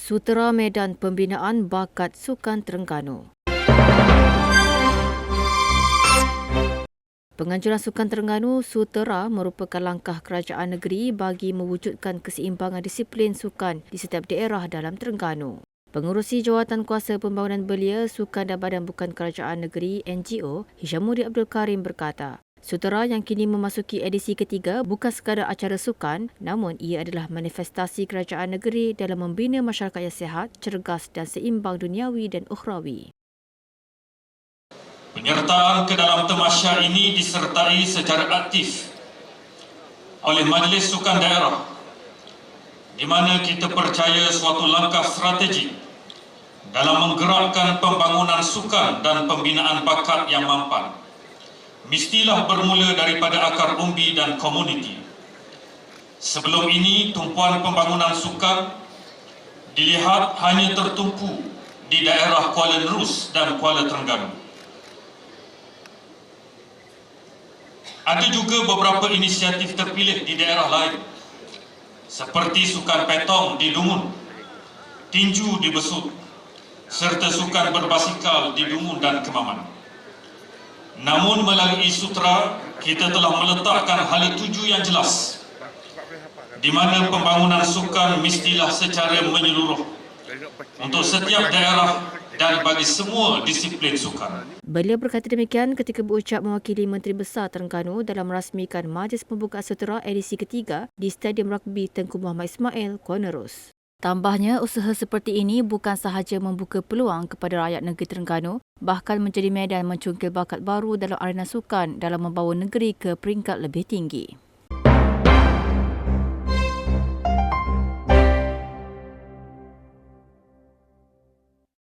Sutera Medan Pembinaan Bakat Sukan Terengganu. Penganjuran Sukan Terengganu Sutera merupakan langkah kerajaan negeri bagi mewujudkan keseimbangan disiplin sukan di setiap daerah dalam Terengganu. Pengurusi Jawatan Kuasa Pembangunan Belia Sukan dan Badan Bukan Kerajaan Negeri NGO, Hishamudi Abdul Karim berkata, Sutera yang kini memasuki edisi ketiga bukan sekadar acara sukan, namun ia adalah manifestasi kerajaan negeri dalam membina masyarakat yang sihat, cergas dan seimbang duniawi dan ukhrawi. Penyertaan ke dalam temasya ini disertai secara aktif oleh Majlis Sukan Daerah di mana kita percaya suatu langkah strategik dalam menggerakkan pembangunan sukan dan pembinaan bakat yang mampan mestilah bermula daripada akar umbi dan komuniti. Sebelum ini, tumpuan pembangunan sukan dilihat hanya tertumpu di daerah Kuala Nerus dan Kuala Terengganu. Ada juga beberapa inisiatif terpilih di daerah lain seperti sukan petong di Dungun, tinju di Besut, serta sukan berbasikal di Dungun dan Kemaman. Namun melalui sutra kita telah meletakkan hala tuju yang jelas di mana pembangunan sukan mestilah secara menyeluruh untuk setiap daerah dan bagi semua disiplin sukan. Beliau berkata demikian ketika berucap mewakili Menteri Besar Terengganu dalam merasmikan Majlis Pembukaan Sutera edisi ketiga di Stadium Rugby Tengku Muhammad Ismail, Kuala Nerus. Tambahnya, usaha seperti ini bukan sahaja membuka peluang kepada rakyat negeri Terengganu, bahkan menjadi medan mencungkil bakat baru dalam arena sukan dalam membawa negeri ke peringkat lebih tinggi.